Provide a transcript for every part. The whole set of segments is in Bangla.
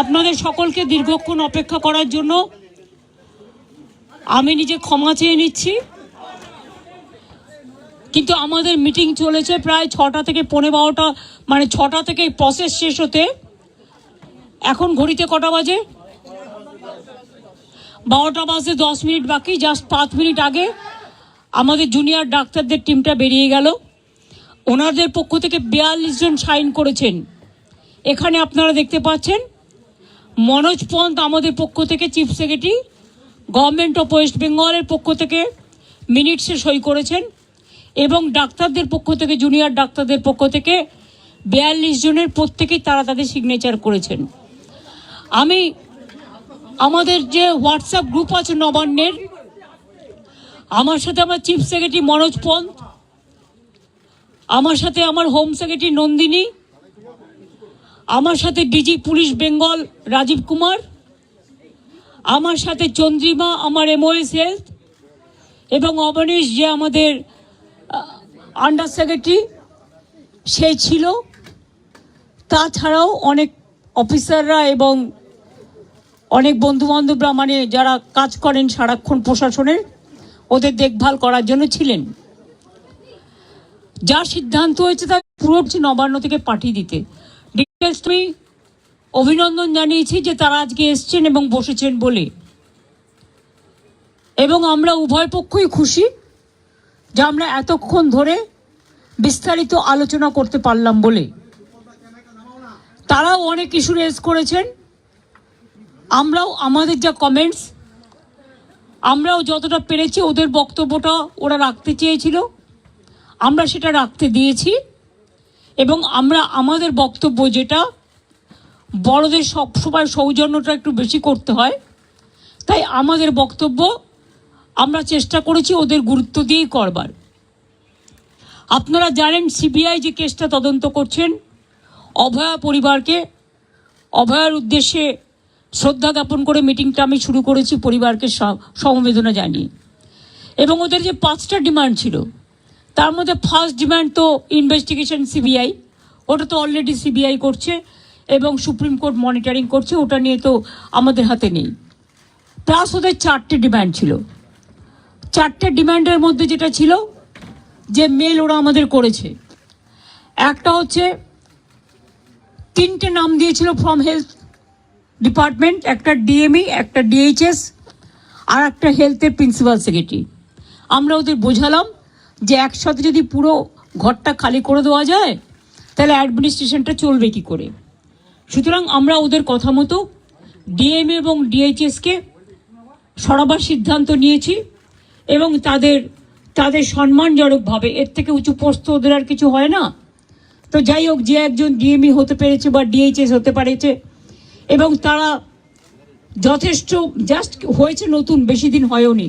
আপনাদের সকলকে দীর্ঘক্ষণ অপেক্ষা করার জন্য আমি নিজে ক্ষমা চেয়ে নিচ্ছি। কিন্তু আমাদের মিটিং চলেছে প্রায় ছটা থেকে পৌনে বারোটা মানে ছটা থেকে প্রসেস শেষ হতে। এখন ঘড়িতে কটা বাজে? বারোটা বাজে দশ মিনিট বাকি জাস্ট পাঁচ মিনিট আগে আমাদের জুনিয়র ডাক্তারদের টিমটা বেরিয়ে গেল। ওনাদের পক্ষ থেকে বিয়াল্লিশ জন সাইন করেছেন। এখানে আপনারা দেখতে পাচ্ছেন মনোজ পন্ত আমাদের পক্ষ থেকে chief secretary government of West বেঙ্গলের পক্ষ থেকে মিনিটসে সই করেছেন এবং ডাক্তারদের পক্ষ থেকে জুনিয়র ডাক্তারদের পক্ষ থেকে বিয়াল্লিশ জনের প্রত্যেকেই তারা তাদের সিগনেচার করেছেন। আমি আমাদের যে হোয়াটসঅ্যাপ গ্রুপ আছে নবান্নের, আমার সাথে আমার চিফ সেক্রেটারি মনোজ পন্ত আমার সাথে আমার হোম সেক্রেটারি নন্দিনী আমার সাথে DG police Bengal Rajeev Kumar, আমার সাথে চন্দ্রিমা, আমার এমওএস হেলথ এবং অবনীশ যে আমাদের আন্ডার সেক্রেটারি সে ছিল। তাছাড়াও অনেক অফিসাররা এবং অনেক বন্ধুবান্ধবরা মানে যারা কাজ করেন সারাক্ষণ প্রশাসনের ওদের দেখভাল করার জন্য ছিলেন। যা সিদ্ধান্ত হয়েছে তা পুরো নবান্ন থেকে পাঠিয়ে দিতে। আমি অভিনন্দন জানিয়েছি যে তারা আজকে এসছেন এবং বসেছেন বলে। এবং আমরা উভয় পক্ষই খুশি যে আমরা এতক্ষণ ধরে বিস্তারিত আলোচনা করতে পারলাম বলে। তারাও অনেক ইস্যু রেজ করেছেন। আমরাও, আমাদের যা কমেন্টস আমরাও যতটা পেরেছি ওদের বক্তব্যটা ওরা রাখতে চেয়েছিল। আমরা সেটা রাখতে দিয়েছি। এবং আমরা আমাদের বক্তব্য যেটা, বড়দের সবসময় সৌজন্যটা একটু বেশি করতে হয়। তাই আমাদের বক্তব্য আমরা চেষ্টা করেছি ওদের গুরুত্ব দিয়েই করবার। আপনারা জানেন সিবিআই যে কেসটা তদন্ত করছেন, অভয়া পরিবারকে, অভয়ার উদ্দেশ্যে শ্রদ্ধা জ্ঞাপন করে মিটিংটা আমি শুরু করেছি পরিবারকে সমবেদনা জানিয়ে। এবং ওদের যে পাঁচটা ডিমান্ড ছিল তার মধ্যে ফার্স্ট ডিমান্ড তো ইনভেস্টিগেশন সিবিআই ওটা তো অলরেডি সিবিআই করছে এবং সুপ্রিম কোর্ট মনিটরিং করছে, ওটা নিয়ে তো আমাদের হাতে নেই। প্লাস ওদের চারটে ডিমান্ড ছিল। চারটে ডিমান্ডের মধ্যে যেটা ছিল যে মেল ওরা আমাদের করেছে। একটা হচ্ছে তিনটে নাম দিয়েছিল ফ্রম হেলথ ডিপার্টমেন্ট একটা ডিএমই একটা ডিএইচএস আর একটা হেলথের প্রিন্সিপাল সেক্রেটারি আমরা ওদের বোঝালাম যে একসাথে যদি পুরো ঘরটা খালি করে দেওয়া যায়, তাহলে অ্যাডমিনিস্ট্রেশনটা চলবে কি করে? সুতরাং আমরা ওদের কথা মতো ডিএম এবং ডিএইচএসকে সরাবার সিদ্ধান্ত নিয়েছি এবং তাদের তাদের সম্মানজনকভাবে, এর থেকে উঁচু পোস্ত ওদের আর কিছু হয় না। তো যাই হোক, যে একজন ডিএমই হতে পেরেছে বা ডিএইচএস হতে পেরেছে এবং তারা যথেষ্ট জাস্ট হয়েছে নতুন, বেশি দিন হয়ওনি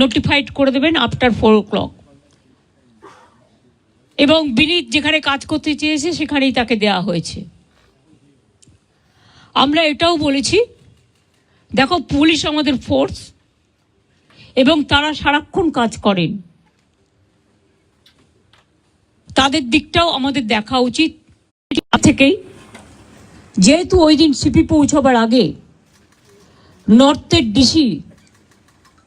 নোটিফাইড করে দেবেন আফটার ফোর ও ক্লক এবং বিনীত যেখানে কাজ করতে চেয়েছে সেখানেই তাকে দেওয়া হয়েছে। আমরা এটাও বলেছি, দেখো পুলিশ আমাদের ফোর্স এবং তারা সারাক্ষণ কাজ করেন। তাদের দিকটাও আমাদের দেখা উচিত। থেকেই, যেহেতু ওই দিন সিপি পৌঁছবার আগে নর্থের ডিসি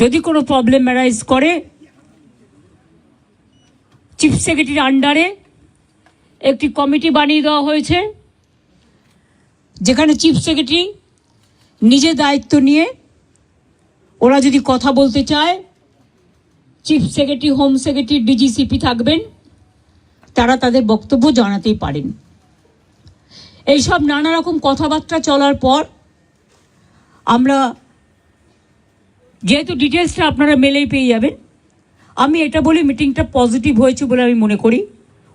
যদি কোনো প্রবলেম অ্যারাইজ করে চিফ সেক্রেটারির আন্ডারে একটি কমিটি বানিয়ে দেওয়া হয়েছে, যেখানে চিফ সেক্রেটারি নিজে দায়িত্ব নিয়ে ওরা যদি কথা বলতে চায় chief secretary home secretary DG CP থাকবেন, তারা তাদের বক্তব্য জানাতেই পারেন। এইসব নানা রকম কথাবার্তা চলার পর আমরা যেহেতু ডিটেলসটা আপনারা মেলেই পেয়ে যাবেন। আমি এটা বলি, মিটিংটা পজিটিভ হয়েছে বলে আমি মনে করি।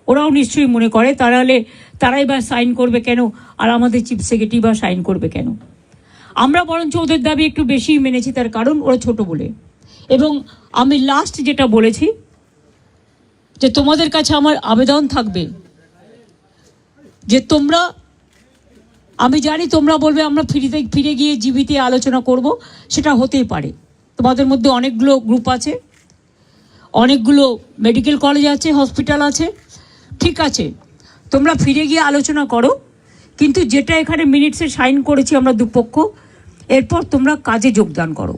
ওরাও নিশ্চয়ই মনে করে তাহলে তারাই বা সাইন করবে কেন, আর আমাদের চিফ সেক্রেটারি বা সাইন করবে কেন? আমরা বরঞ্চ ওদের দাবি একটু বেশি মেনেছি, তার কারণ ওরা ছোট বলে। এবং আমি লাস্ট যেটা বলেছি, যে তোমাদের কাছে আমার আবেদন থাকবে, যে তোমরা, আমি জানি তোমরা বলবে আমরা ফিরিতে, ফিরে গিয়ে জীবিতে আলোচনা করব, সেটা হতেই পারে। তোমাদের মধ্যে অনেকগুলো গ্রুপ আছে, অনেকগুলো মেডিকেল কলেজ আছে হসপিটাল আছে, ঠিক আছে। তোমরা ফিরে গিয়ে আলোচনা করো, কিন্তু যেটা এখানে মিনিটসে সাইন করেছি আমরা দুপক্ষ, এরপর তোমরা কাজে যোগদান করো।